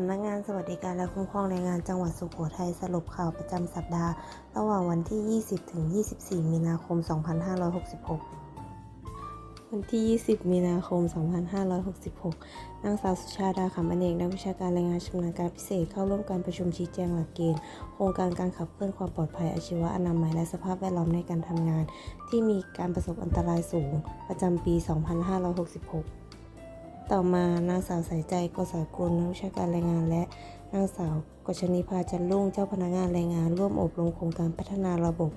สำนักงานสวัสดิการและคุ้มครองแรงงานจังหวัดสุโขทัยสรุปข่าวประจำสัปดาห์ ระหว่างวันที่ 20 ถึง 24 มีนาคม 2566 วันที่ 20 มีนาคม 2566 นางสาวสุชาดาขำอเนกนักวิชาการแรงงานชำนาญการพิเศษเข้าร่วมการประชุมชี้แจงหลักเกณฑ์ โครงการการขับเคลื่อนความปลอดภัยอาชีวะอนามัยและสภาพแวดล้อมในการทำงาน ที่มีการประสบอันตรายสูงประจำปี 2566 ต่อมานางสาวสายใจกษากลนักวิชาการแรงงานและนางสาวกชนิพาจันรุ่งเจ้าพนักงานแรงงาน ร่วมอบรมโครงการพัฒนาระบบ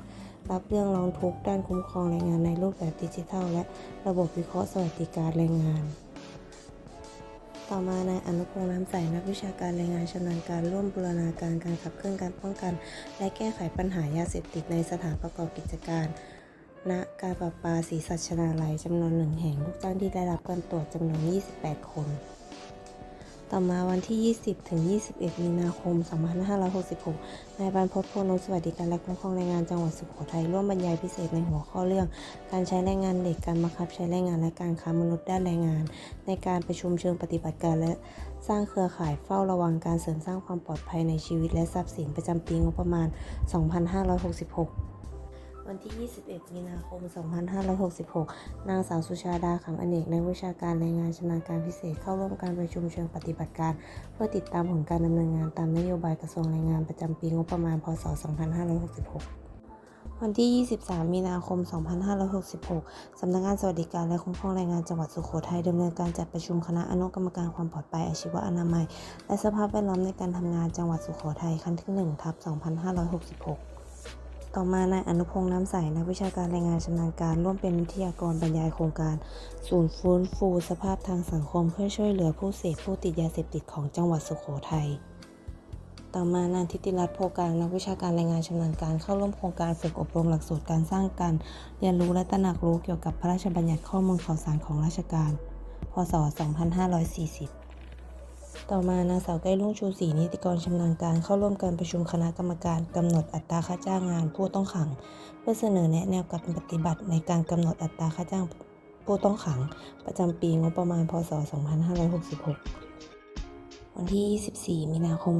รับเรื่องร้องทุกข์ด้านคุ้มครองแรงงานในรูปแบบดิจิทัล และระบบวิเคราะห์สวัสดิการแรงงาน ต่อมานายอนุพงษ์น้ำใสนักวิชาการแรงงานชำนาญการร่วมบูรณาการการขับเคลื่อนการป้องกัน และแก้ไขปัญหายาเสพติดในสถานประกอบกิจการ ณการประปาศรีสัชนาลัยจำนวนหนึ่งแห่งลูกจ้างที่ได้รับการตรวจจำนวน 28 คน ต่อมาวันที่ 20 ถึง 21 มีนาคม 2566 นายบรรพตโพนมสวัสดิการและคุ้มครองแรงงานจังหวัดสุโขทัยร่วมบรรยายพิเศษในหัวข้อเรื่อง การใช้แรงงานเด็กการบังคับใช้แรงงานและการค้ามนุษย์ด้านแรงงาน ในการประชุมเชิงปฏิบัติการและสร้างเครือข่ายเฝ้าระวังการเสริมสร้างความปลอดภัยในชีวิตและทรัพย์สินประจำปีงบประมาณ 2566 วันที่ 21 มีนาคม 2566 นางสาวสุชาดาขำอเนก ในวิชาการแรงงานชนาการพิเศษเข้าร่วมการประชุมเชิงปฏิบัติการ เพื่อติดตามผลการดำเนินงานตามนโยบายกระทรวงแรงงานประจำปีงบประมาณ พศ 2566วันที่ 23 มีนาคม 2566 สำนักงานสวัสดิการและคุ้มครองแรงงานจังหวัดสุโขทัยดำเนินการจัดประชุมคณะอนุกรรมการความปลอดภัยอาชีวอนามัย และสภาพแวดล้อมในการทำงานจังหวัดสุโขทัยครั้งที่1ทับ2566 ต่อมานายอนุพงษ์น้ำใสนักวิชาการแรงงานชำนาญการ ร่วมเป็นวิทยากรบรรยายโครงการ ศูนย์ฟื้นฟูสภาพทางสังคมเพื่อช่วยเหลือผู้เสพผู้ติดยาเสพติดของจังหวัดสุโขทัยต่อมานางทิติรัตน์โพกลางนักวิชาการแรงงานชำนาญการเข้าร่วมโครงการฝึกอบรมหลักสูตรการสร้างการเรียนรู้และตระหนักรู้เกี่ยวกับพระราชบัญญัติข้อมูลข่าวสารของราชการ พศ 2540 ต่อมานางสาวใกล้รุ่งชูศรีนิติกรชำนาญการเข้าร่วมการประชุมคณะกรรมการกำหนดอัตราค่าจ้างงานผู้ต้องขัง เพื่อเสนอแนะแนวการปฏิบัติในการกำหนดอัตราค่าจ้างผู้ต้องขัง ประจำปีงบประมาณพศ 2566 วันที่ 24 มีนาคม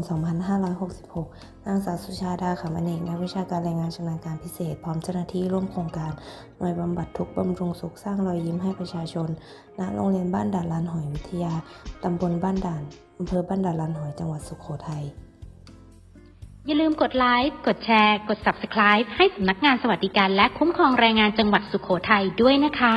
2566 นางสาวสุชาดาขำอเนกนักวิชาการแรงงานชำนาญการพิเศษ พร้อมเจ้าหน้าที่ร่วมโครงการหน่วยบำบัดทุกบำรุงสุขสร้างรอยยิ้มให้ประชาชน ณ โรงเรียนบ้านด่านลานหอยวิทยา ตำบลบ้านด่าน อำเภอบ้านด่านลานหอยจังหวัดสุโขทัยอย่าลืมกดไลค์ กดแชร์ กด Subscribe ให้สำนักงานสวัสดิการและคุ้มครองแรงงานจังหวัดสุโขทัยด้วยนะคะ